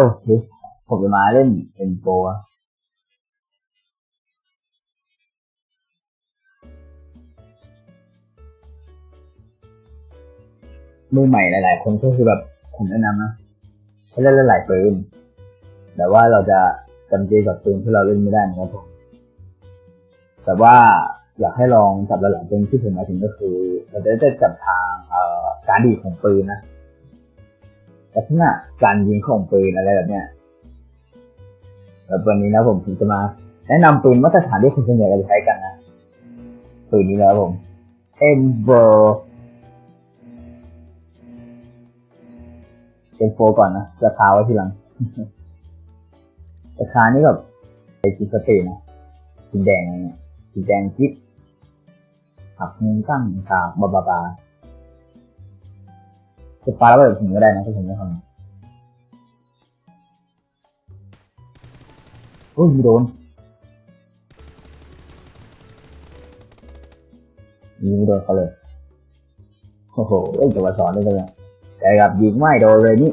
โอ้โหผมจะมาเล่นเป็นโปรอะมือใหม่หลาย ๆ คนก็คือแบบผมแนะนำนะให้เล่นหลายๆปืนแต่ว่าเราจะจำเจกับปืนที่เราเล่นไม่ได้นะครับผมแต่ว่าอยากให้ลองจับหลายๆปืนที่ผมหมายถึงก็คือ เราจะได้จับทางการดีของปืนนะ ลักษณะการยิงของปืนอะไรแบบเนี้ยแล้ววันนี้นะผมผมจะมา แนะนำปืนมาตรฐานที่คุณส่วนใหญ่จะใช้กันนะปืนนี้แล้วผม M v o M4 ก่อนนะราคาไว้ทีหลังราคานี่แบบไอจิสตีนะสีแดงไรเงี้ยสีแดงจิ๊บหักมุมตั้งขาบาบาบา จะปาแล้วแบบถึงก็ได้นะถ้าผมไม่ทำโอ้ยไม่โดนยิงไม่โดนเขาเลย โอ้โหเอ้ยจะมาสอนได้เลยแต่กับยิงไม่โดนเลยนี่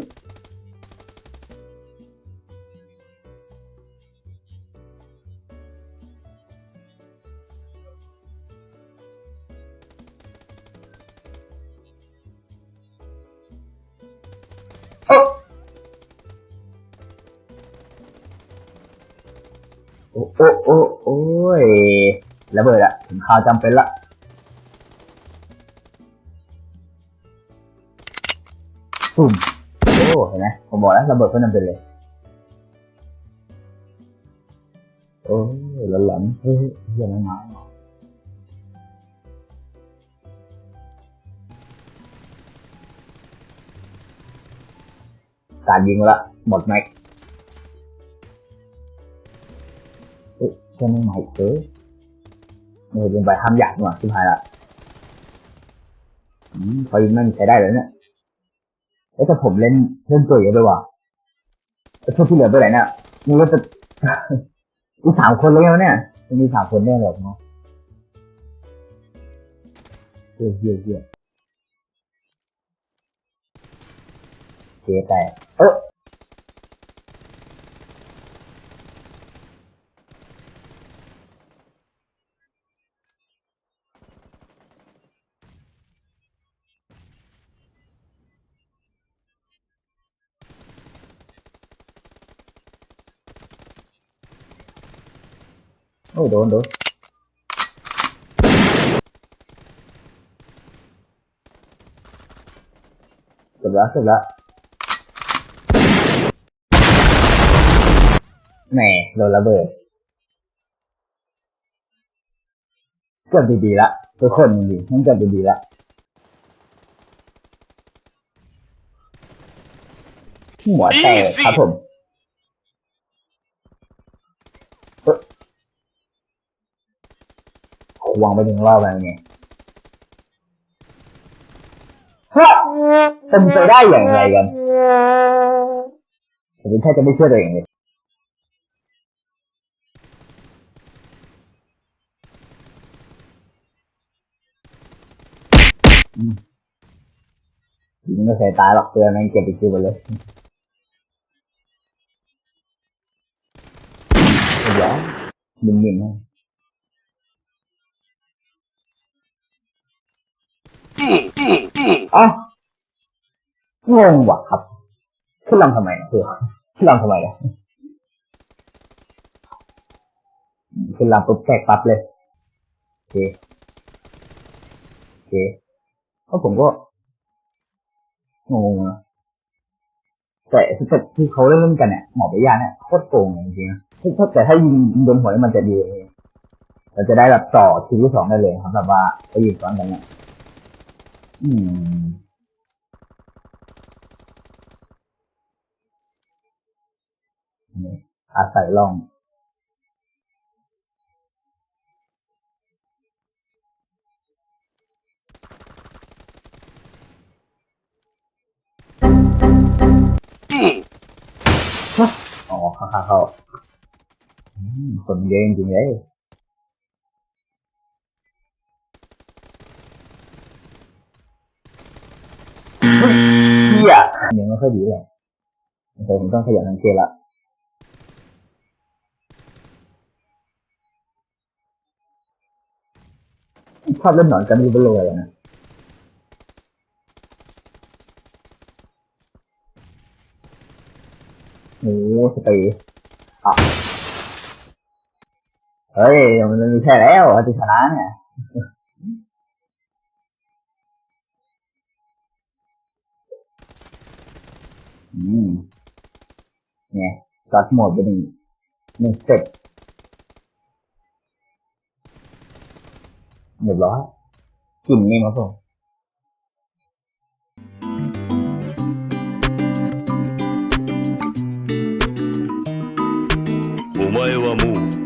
โอ้โอ้โอ้โอ้ยระเบิดอะถึงข่าวจำเป็นละตุ่มโอ้เห็นไหมผมบอกแล้วระเบิดเพื่อนจำเป็นเลย โอ้ยหลอนๆเฮ้ยเฮียน้อยๆการยิงละหมดแม็ก เชื่อไม่ไหมเอ้ยไม่เป็นไปห้ามหยาดหน่อยชิบหายละอืมพอยิงนั่นใช้ได้เลยเนี่ยเอ้ยแต่ผมเล่นเล่นตัวเยอะด้วยว่ะแล้วพวกที่เหลือไปไหนเนี่ยมีว่าจะมีสามคนแล้วเนี่ยมันมีสามคนแน่เลยเนาะเฮียเฮียเฮียเจ๊แต่เออ โอ้ยโดนโดนเสร็จแล้วเสร็จแล้วแหมโดนระเบิดเกือบดีๆละทุกคนดีๆมันเกือบดีๆละหัวแตกครับผมเอ้อค วงไปถึงรอบแล้วไงฮะเป็นไปได้อย่างไรกันผมแทบจะไม่เชื่อตัวเองเลยยิงไม่เคยตายหรอกเตือนแม่งเก็บไปคิวไปเลยเดี๋ยวยิงยิงๆให้ อะงงว่ะครับขึ้นลำทำไมนะคือขึ้นลำทำไมนะขึ้นลำปุ๊บแตกปั๊บเลยโอเคโอเคเพราะผมก็งงนะแต่แต่ที่เขาเล่นกันเนี่ยหมอปยาเนี่ยโคตรโกงจริงๆนะถ้าแต่ถ้ายิงโดนหัวมันจะดีเราจะได้แบบต่อทีที่สองได้เลยครับแบบว่าไปยิงซ้อนกันเนี่ย อืมอาศัยลอง อ๋อข้าเข้าเข้าคนเยอะจริงเลย เฮียยังไม่ค่อยดีเลยโอเคผมต้องขยันสังเกตละชอบเล่นหนอนกันยูเบโรเลยนะโอ้โหสตีอะเฮ้ย มันมีแค่แล้วจะชนะเนี่ย อืมเนี่ยกัดหมดไปหนึ่งหนึ่งสเต็ปเรียบร้อยกลิ่นนี่มาผม お前はもう